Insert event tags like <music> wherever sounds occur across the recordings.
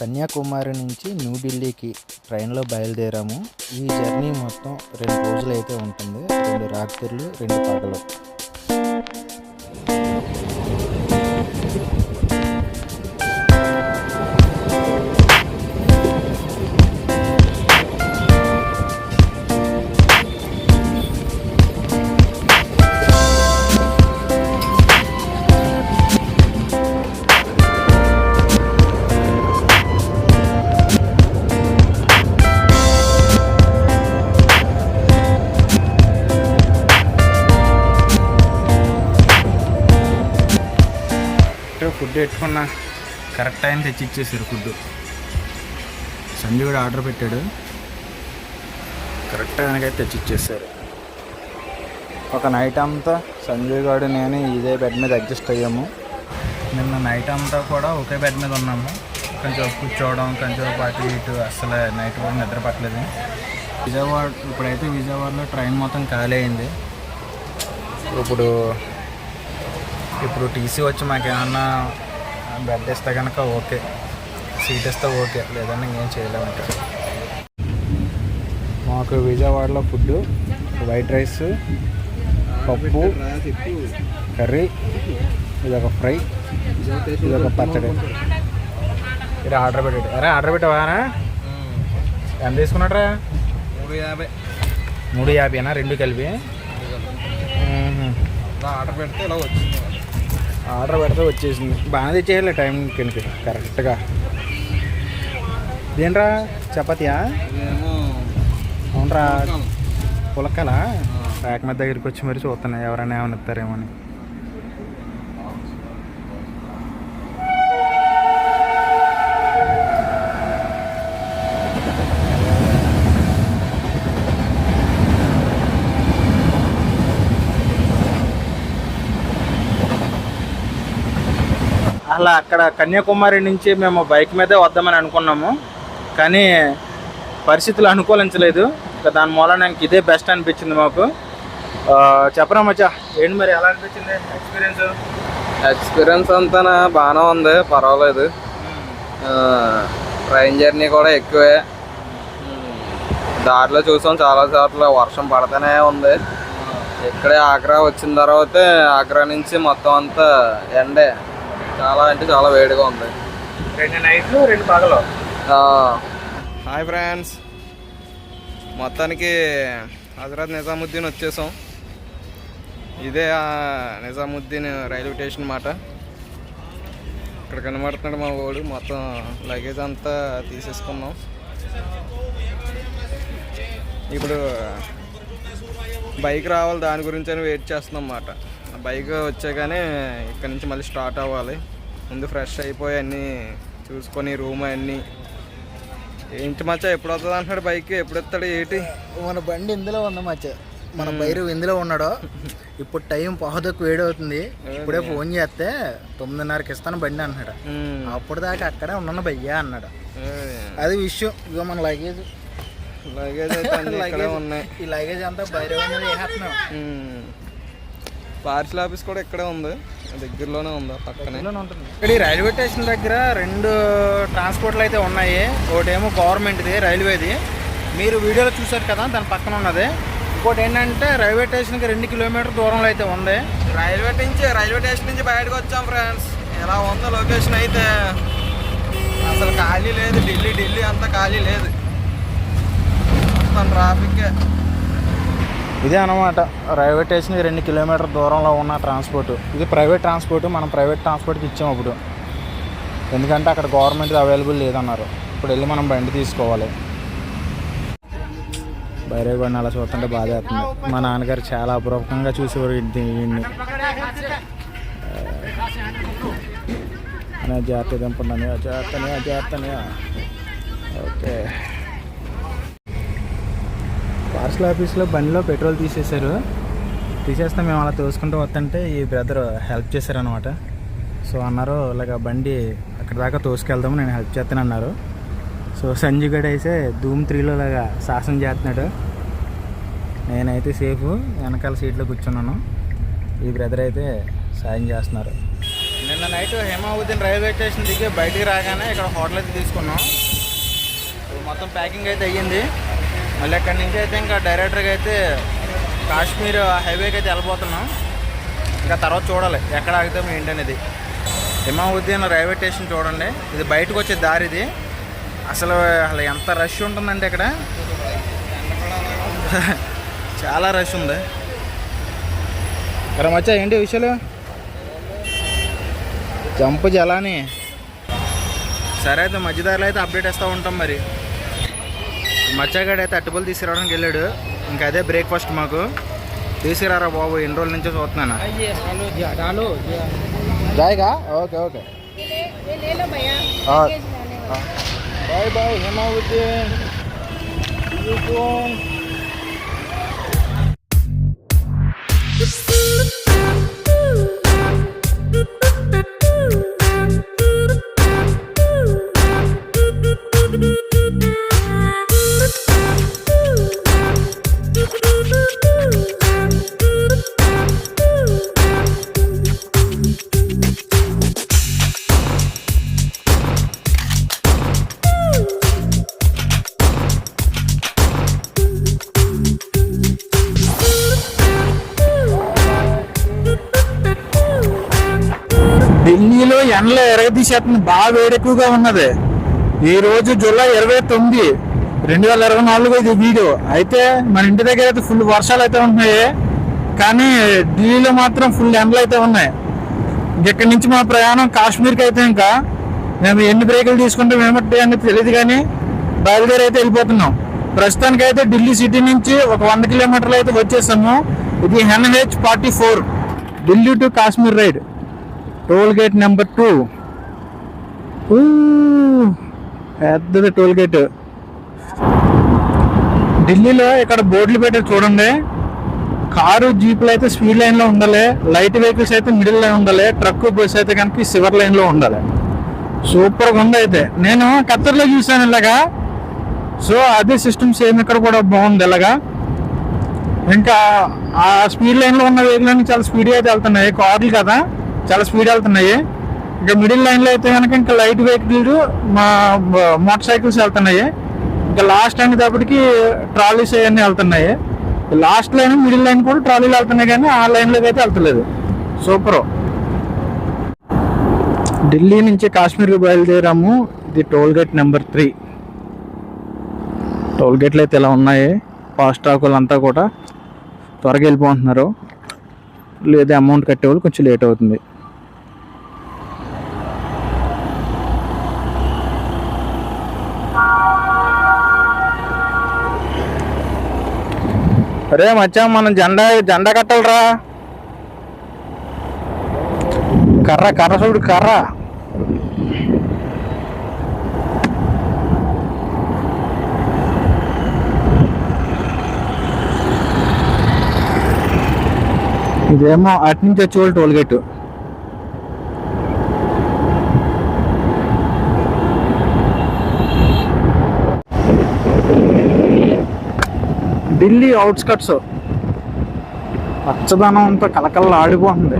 కన్యాకుమారి నుంచి న్యూఢిల్లీకి ట్రైన్లో బయలుదేరాము. ఈ జర్నీ మొత్తం రెండు రోజులు అయితే ఉంటుంది. రెండు రాత్రులు రెండు పగలు. ఫుడ్ పెట్టుకున్న కరెక్ట్ టైం తెచ్చి ఇచ్చేసారు ఫుడ్. సంజయ్ కూడా ఆర్డర్ పెట్టాడు. కరెక్ట్ టైంకైతే తెచ్చి ఇచ్చేసారు. ఒక నైట్ అంతా సంజయ్ గారు నేను ఇదే బెడ్ మీద అడ్జస్ట్ అయ్యాము. నిన్న నైట్ అంతా కూడా ఒకే బెడ్ మీద ఉన్నాము. కొంచెం కూర్చోవడం కొంచెం అటు ఇటు అసలు నైట్ కూడా నిద్ర పట్టలేదు. విజయవాడ ఇప్పుడైతే విజయవాడలో ట్రైన్ మొత్తం ఖాళీ అయింది. ఇప్పుడు ఇప్పుడు టీసీ వచ్చి మాకు ఏమన్నా బెడ్ ఇస్తే కనుక ఓకే. సీట్ ఇస్తే ఓకే. లేదంటే ఇంకేం చేయలేమంట మాకు విజయవాడలో ఫుడ్ వైట్ రైస్ పప్పు కర్రీ ఇదొక ఫ్రై ఇదొక పచ్చడి. ఇది ఆర్డర్ పెట్టాడు అరే ఆర్డర్ పెట్టావారా? ఎంత తీసుకున్నాడ్రా? మూడు యాభై. మూడు యాభైనా? రెండు కలిపి? ఆర్డర్ పెడితే ఇలా వచ్చింది. ఆర్డర్ పెడితే వచ్చేసింది. బాగానే తెచ్చేయాలి టైం కిందకి. కరెక్ట్గా. ఇదేంట్రా? చపాతీయా? అవునరా. పుల్కాలు. పులక్కలా ప్యాక్ మీద దగ్గరికి వచ్చి మరి చూస్తున్నాయి ఎవరైనా ఏమైనా ఇస్తారేమో అని. అలా అక్కడ కన్యాకుమారి నుంచి మేము బైక్ మీదే వద్దామని అనుకున్నాము. కానీ పరిస్థితులు అనుకూలించలేదు. ఇంకా దాని మూలన ఇంక ఇదే బెస్ట్ అనిపించింది మాకు. చెప్పరా మచ్చా? ఏంటి మరి ఎలా అనిపించింది ఎక్స్పీరియన్స్ ఎక్స్పీరియన్స్ అంతా బాగానే ఉంది. పర్వాలేదు. ట్రైన్ జర్నీ కూడా ఎక్కువే. దారిలో చూసాం చాలా చోట్ల వర్షం పడుతూనే ఉంది. ఇక్కడే ఆగ్రా వచ్చిన తర్వాత ఆగ్రా నుంచి మొత్తం అంతా ఎండే. చాలా అంటే చాలా వేడిగా ఉంది. రెండు నైట్లు రెండు పగలు. Hi friends. మొత్తానికి హజరత్ నిజాముద్దీన్ వచ్చేసాం. ఇదే ఆ నిజాముద్దీన్ రైల్వే స్టేషన్ మాట. ఇక్కడ కనబడుతున్నాడు మా వాడు మొత్తం లగేజ్ అంతా తీసేసుకున్నాం. ఇప్పుడు బైక్ రావాలి దాని గురించి అని వెయిట్ చేస్తున్నాం అన్నమాట బైక్ వచ్చాకనే ఇక్కడ నుంచి మళ్ళీ స్టార్ట్ అవ్వాలి. ముందు ఫ్రెష్ అయిపోయి అన్నీ చూసుకొని రూమ్ అన్నీ. ఏంటి మచ్చా ఎప్పుడు వస్తుంది అంటున్నాడు బైక్? ఎప్పుడు ఎత్తాడు ఏంటి? మన బండి ఇందులో ఉంది మచ్చ. మన బైరు ఇందులో ఉన్నాడు. ఇప్పుడు టైం పహదకు వేడవుతుంది ఇప్పుడే ఫోన్ చేస్తే తొమ్మిదిన్నరకి ఇస్తాను బండి అంటున్నాడు. ఉమ్. అప్పుడు దాకా అక్కడే ఉన్నాను భయ్యా అన్నాడు. అది విషయం ఇగో మన లగేజ్. లగేజ్ ఉన్నాయి. ఈ లగేజ్ అంతా వేసేస్తున్నాం. ఉమ్. పార్సిల్ ఆఫీస్ కూడా ఇక్కడే ఉంది. దగ్గరలోనే ఉంది పక్కనే. ఇక్కడ ఈ రైల్వే స్టేషన్ దగ్గర రెండు ట్రాన్స్పోర్ట్లు అయితే ఉన్నాయి. ఒకటేమో గవర్నమెంట్ది రైల్వేది. మీరు వీడియోలో చూసారు కదా దాని పక్కన ఉన్నది. ఇంకోటి ఏంటంటే రైల్వే స్టేషన్కి రెండు కిలోమీటర్ దూరంలో అయితే ఉంది. రైల్వే నుంచి రైల్వే స్టేషన్ నుంచి బయటకు వచ్చాం ఫ్రెండ్స్. ఎలా ఉందో లొకేషన్ అయితే? అసలు ఖాళీ లేదు. ఢిల్లీ ఢిల్లీ అంతా ఖాళీ లేదు. మొత్తం ట్రాఫిక్ ఇదే అనమాట రైల్వే స్టేషన్కి రెండు కిలోమీటర్ దూరంలో ఉన్న ట్రాన్స్పోర్ట్. ఇది ప్రైవేట్ ట్రాన్స్పోర్ట్ మనం ప్రైవేట్ ట్రాన్స్పోర్ట్కి ఇచ్చాం అప్పుడు. ఎందుకంటే అక్కడ గవర్నమెంట్ అవైలబుల్ లేదన్నారు. ఇప్పుడు వెళ్ళి మనం బండి తీసుకోవాలి. బైరేగొండ అలా చూస్తుంటే బాధ అవుతుంది మా నాన్నగారు చాలా అపురూపంగా చూసేవారు ఇంటి వీడిని నా జాగ్రత్త దింపండి జాగ్రత్తనే జాగ్రత్తనే ఓకే పోస్ట్ ఆఫీస్లో బండిలో పెట్రోల్ తీసేశారు. తీసేస్తే మేము అలా తోసుకుంటూ వస్తుంటే ఈ బ్రదర్ హెల్ప్ చేశారనమాట సో అన్నారు ఇలాగ బండి అక్కడ దాకా తోసుకెళ్దాము నేను హెల్ప్ చేస్తాను అన్నారు సో సంజయ్ గడ్ అయితే ధూమ్ త్రీలో లాగా శాసనం చేస్తున్నాడు. నేనైతే సేఫ్ వెనకాల సీట్లో కూర్చున్నాను. ఈ బ్రదర్ అయితే సాయం చేస్తున్నారు. నిన్న నైట్ హేమావతిని రైల్వే స్టేషన్ దిగి బయటికి రాగానే ఇక్కడ హోటల్ అయితే తీసుకున్నాం. మొత్తం ప్యాకింగ్ అయితే అయ్యింది. మళ్ళీ అక్కడి నుంచి అయితే ఇంకా డైరెక్టర్గా అయితే కాశ్మీర్ హైవేకి అయితే వెళ్ళిపోతున్నాం ఇంకా తర్వాత చూడాలి ఎక్కడ ఆగుతాం ఏంటనేది హిమావుద్దీన్ రైల్వే స్టేషన్ చూడండి. ఇది బయటకు వచ్చే దారి ఇది. అసలు అసలు ఎంత రష్ ఉంటుందంటే ఇక్కడ? <laughs> చాలా రష్ ఉంది. ఇక్కడ మచ్చా ఏంటి విషయాలు? జంపు జలాని. సరే అయితే మధ్యదారిలో అయితే అప్డేట్ ఇస్తూ ఉంటాం మరి. మచ్చాగాడు అయితే అట్టుబులు తీసుకురావడానికి వెళ్ళాడు. ఇంకా అదే బ్రేక్ఫాస్ట్ మాకు. తీసుకురారా బాబు ఎన్ని రోజుల నుంచో చూస్తున్నాను. జాయిగా? Okay okay. Bye bye Hemavathi. ఢిల్లీలో ఎండలో ఎరగదీసేస్తుంది. బాగా వేడెక్కువగా ఉన్నది. ఈ రోజు జూలై ఇరవై తొమ్మిది రెండు వేల ఇరవై నాలుగు ఇది వీడియో. అయితే మన ఇంటి దగ్గర అయితే ఫుల్ వర్షాలు అయితే ఉంటున్నాయి. కానీ ఢిల్లీలో మాత్రం ఫుల్ ఎండలు అయితే ఉన్నాయి. ఇక్కడి నుంచి మా ప్రయాణం కాశ్మీర్కి అయితే ఇంకా. మేము ఎన్ని బ్రేకులు తీసుకుంటాం ఏమిటి అనేది తెలియదు కానీ బయలుదేరి అయితే వెళ్ళిపోతున్నాం. ప్రస్తుతానికి అయితే ఢిల్లీ సిటీ నుంచి ఒక వంద కిలోమీటర్లు అయితే వచ్చేసాము. ఇది NH forty four Delhi to Kashmir ride. Toll gate number two. పెద్దది టోల్ గేట్. ఢిల్లీలో ఇక్కడ బోర్డులు పెట్టారు చూడండి. కారు జీపులు అయితే స్పీడ్ లైన్లో ఉండాలి. లైట్ వెహికల్స్ అయితే మిడిల్ లైన్ ఉండాలి. ట్రక్ బస్ అయితే కనుక సివర్ లైన్లో ఉండాలి. సూపర్గా ఉంది అయితే. నేను ఖత్తర్లో చూసాను ఇలాగా. సో అదే సిస్టమ్ సేమ్ ఇక్కడ కూడా బాగుంది ఇలాగా. ఇంకా ఆ స్పీడ్ లైన్లో ఉన్న వెహికల్ అన్ని చాలా స్పీడ్గా అయితే వెళ్తున్నాయి. కార్లు కదా. చాలా స్పీడ్ వెళ్తున్నాయి. ఇంకా మిడిల్ లైన్లో అయితే కనుక ఇంకా లైట్ వెహికల్ మా మోటార్ సైకిల్స్ వెళ్తున్నాయి. ఇంకా లాస్ట్ అనేటప్పటికి ట్రాలీస్ అవన్నీ వెళ్తున్నాయి. లాస్ట్ లైన్ మిడిల్ లైన్ కూడా ట్రాలీలు వెళ్తున్నాయి కానీ ఆ లైన్లోకి అయితే వెళ్తలేదు. సూపర్. ఢిల్లీ నుంచి కాశ్మీర్ బయలుదేరాము. ఇది toll gate number three. Toll గేట్లు అయితే ఇలా ఉన్నాయి. ఫాస్ట్ ట్రాక్ అంతా కూడా త్వరగా వెళ్ళిపోతున్నారు. లేదా అమౌంట్ కట్టేవాళ్ళు కొంచెం లేట్ అవుతుంది. అరే మచ్చా మనం జెండా జెండా కట్టాలరా. కర్ర కర్ర చూడు కర్ర. ఇదేమో అటు నుంచి వచ్చేవాళ్ళు టోల్ గేట్ ఢిల్లీ అవుట్స్కట్స్. పచ్చదనం అంతా కలకల్లా ఆడిపోతుంది.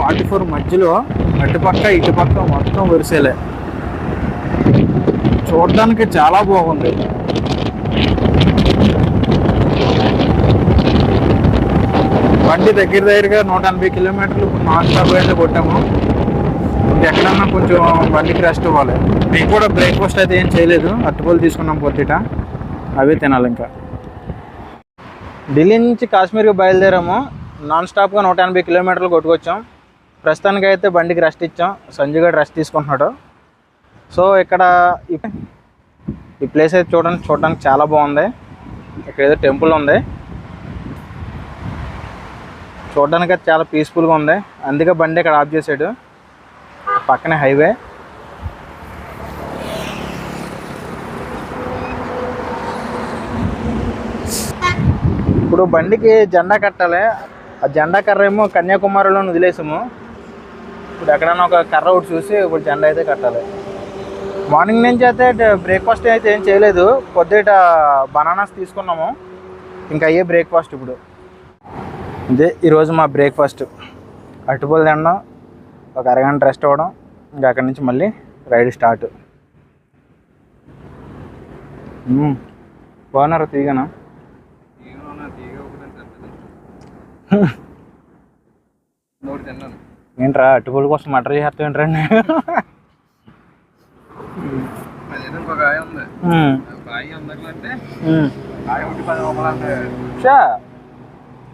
ఫార్టీ ఫోర్ మధ్యలో అటుపక్క ఇటుపక్క మొత్తం వరిసేలే. చూడడానికి చాలా బాగుంది. బండి దగ్గర దగ్గరగా నూట ఎనభై కిలోమీటర్లు నాన్ స్టాప్ అయితే కొట్టాము. ఎక్కడన్నా కొంచెం బండికి రెస్ట్ ఇవ్వాలి మేము కూడా బ్రేక్ఫాస్ట్ అయితే ఏం చేయలేదు. అట్టుపల్లి తీసుకున్నాం పొద్దుట. అవే తినాలి ఇంకా. ఢిల్లీ నుంచి కాశ్మీర్కి బయలుదేరాము. నాన్ స్టాప్గా నూట ఎనభై కిలోమీటర్లు కొట్టుకొచ్చాం. ప్రస్తుతానికి అయితే బండికి రెస్ట్ ఇచ్చాం. సంజయ్ గడ్ రెస్ట్ తీసుకుంటున్నాడు. సో ఇక్కడ ఈ- ఈ ప్లేస్ అయితే చూడండి చూడడానికి చాలా బాగుంది. ఇక్కడ ఏదో టెంపుల్ ఉంది. చూడడానికి చాలా పీస్ఫుల్గా ఉంది. అందుకే బండి ఇక్కడ ఆఫ్ చేసాడు. పక్కనే హైవే ఇప్పుడు బండికి జెండా కట్టాలి. ఆ జెండా కర్ర ఏమో కన్యాకుమారిలో వదిలేసాము. ఇప్పుడు ఎక్కడైనా ఒక కర్ర ఒకటి చూసి ఇప్పుడు జెండా అయితే కట్టాలి. మార్నింగ్ నుంచి అయితే బ్రేక్ఫాస్ట్ అయితే ఏం చేయలేదు. పొద్దుట బనానాస్ తీసుకున్నాము. ఇంకా అయ్యే బ్రేక్ఫాస్ట్ ఇప్పుడు. ఇదే ఈరోజు మా బ్రేక్ఫాస్ట్. అటుపల్లి తినడం ఒక అరగంట రెస్ట్ అవ్వడం ఇంకా అక్కడి నుంచి మళ్ళీ రైడ్ స్టార్ట్. బాగున్నారా తీగనా? ఏంట్రా అట్టుకోడి కోసం మటర్ చేస్తావు అదేదో ఇంకో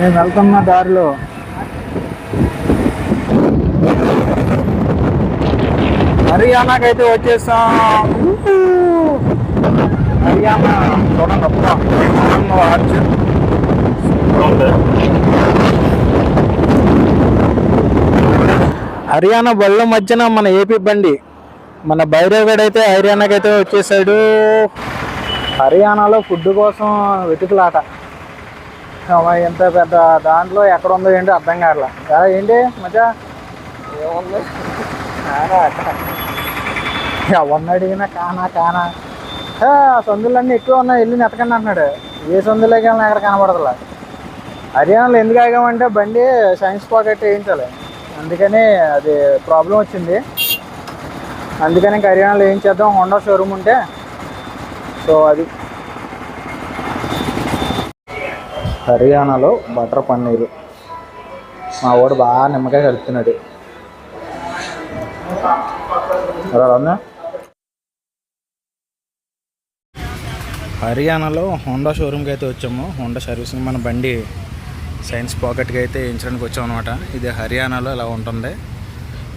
నేను వెళ్తున్న దారిలో. హర్యానాకైతే వచ్చేసాం. హర్యానా చూడండి హర్యానా బళ్ళ మధ్యన మన ఏపీ బండి. మన భైరవగడ్ అయితే హర్యానాకి అయితే వచ్చేసాడు. హర్యానాలో ఫుడ్ కోసం వెతుకులాట. అమ్మా, ఎంత పెద్ద దాంట్లో ఎక్కడ ఉందో ఏంటో అర్థం కావట్లా. ఏంటి మధ్య ఏముంది? ఎవరిని అడిగినా కానా కానా? సందులన్నీ ఎక్కువ ఉన్నాయి. వెళ్ళి నెతకండి అంటున్నాడు. ఏ సందులోకి వెళ్ళినా ఎక్కడ కనబడదులా? హర్యానాలో ఎందుకు ఆగామంటే బండి సైన్స్ పాకెట్ వేయించాలి. అందుకని అది ప్రాబ్లం వచ్చింది. అందుకని ఇంక హర్యానాలో ఏం చేద్దాం? హోండా షోరూమ్ ఉంటే. సో అది హర్యానాలో బటర్ పన్నీరు. మా వాడు బాగా నిమ్మకాయ కలుపుతున్నాడు. అలా హర్యానాలో హోండా షోరూమ్కి అయితే వచ్చాము. హోండా సర్వీసింగ్ మన బండి సైన్స్ పాకెట్కి అయితే వేయించడానికి వచ్చాం అనమాట ఇది హర్యానాలో ఇలా ఉంటుంది.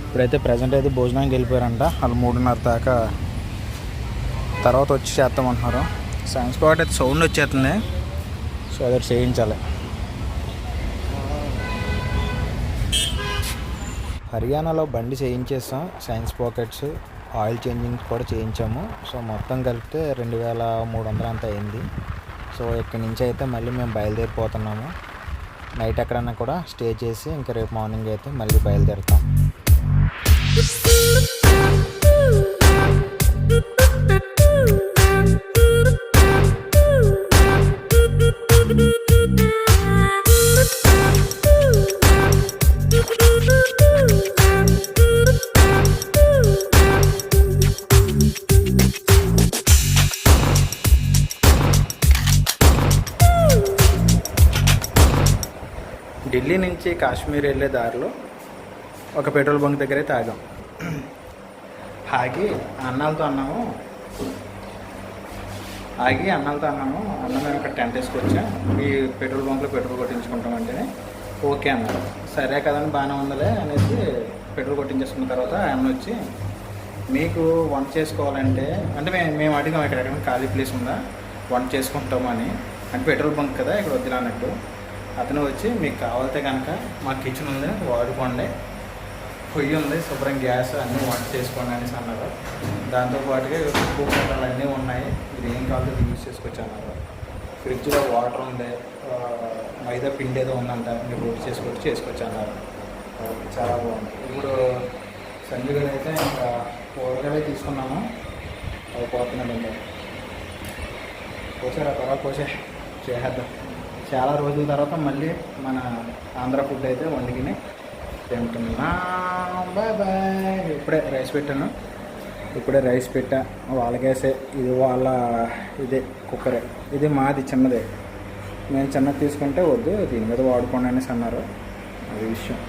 ఇప్పుడైతే ప్రజెంట్ అయితే భోజనానికి వెళ్ళిపోయారంట. వాళ్ళు మూడున్నర దాకా తర్వాత వచ్చి చేస్తామంటున్నారు సైన్స్ పాకెట్ అయితే సౌండ్ వచ్చేస్తుంది. సో అది చేయించాలి. హర్యానాలో బండి చేయించేసాం సైన్స్ పాకెట్స్ ఆయిల్ చేంజింగ్ కూడా చేయించాము. సో మొత్తం కలిపితే రెండు వేల మూడు వందలు అంత అయింది. సో ఇక్కడి నుంచి అయితే మళ్ళీ మేము బయలుదేరిపోతున్నాము. నైట్ ఎక్కడన్నా కూడా స్టే చేసి ఇంకా రేపు మార్నింగ్ అయితే మళ్ళీ బయలుదేరుతాం. ఢిల్లీ నుంచి కాశ్మీర్ వెళ్ళే దారిలో ఒక పెట్రోల్ బంక్ దగ్గర అయితే ఆగాం ఆగి అన్నాలతో అన్నాము. ఆగి అన్నాలతో అన్నాము. అన్న మేము ఇక్కడ టెంట్ వేసుకొచ్చాం. మీ పెట్రోల్ బంక్లో పెట్రోల్ కొట్టించుకుంటాం అంటేనే ఓకే అన్నారు. సరే కదండి బాగానే ఉందలే అనేసి పెట్రోల్ కొట్టించేసుకున్న తర్వాత అన్న వచ్చి మీకు వంట చేసుకోవాలంటే అంటే మేము మేము అడిగాం ఇక్కడ ఎక్కడ ఖాళీ ప్లేస్ ఉందా? వంట చేసుకుంటామని అని. అంటే పెట్రోల్ బంక్ కదా ఇక్కడ వద్దురా అన్నట్టు. అతను వచ్చి మీకు కావాలితే కనుక మా కిచెన్ ఉంది వాడుకోండి. పొయ్యి ఉంది శుభ్రం గ్యాస్ అన్నీ వంట చేసుకోండి అనేసి అన్నారు. దాంతోపాటుగా ఉప్పు అన్నీ ఉన్నాయి. మీరు ఏం కావాలో యూజ్ చేసుకోవచ్చు అన్నారు. ఫ్రిడ్జ్లో వాటర్ ఉంది మైదా పిండి ఏదో ఉందంట మీరు రోటి చేసుకోవచ్చు చేసుకోవచ్చు అన్నారు. చాలా బాగుంది. ఇప్పుడు సంజయ్ అయితే ఇంకా కూరగాయలు తీసుకున్నాము. అవి పోతున్నాడు ఇంకా కోసారా తర్వాత కోసే చేద్దాం చాలా రోజుల తర్వాత మళ్ళీ మన ఆంధ్ర ఫుడ్ అయితే వండుకుని తింటున్నా. బాయ్ బాయ్ ఇప్పుడే రైస్ పెట్టాను. ఇప్పుడే రైస్ పెట్టా. వాళ్ళకేసే ఇది వాళ్ళ ఇదే కుక్కరే. ఇది మాది చిన్నదే. నేను చిన్నది తీసుకుంటే వద్దు దీని మీద వాడుకోండి అనేసి అన్నారు. అది విషయం.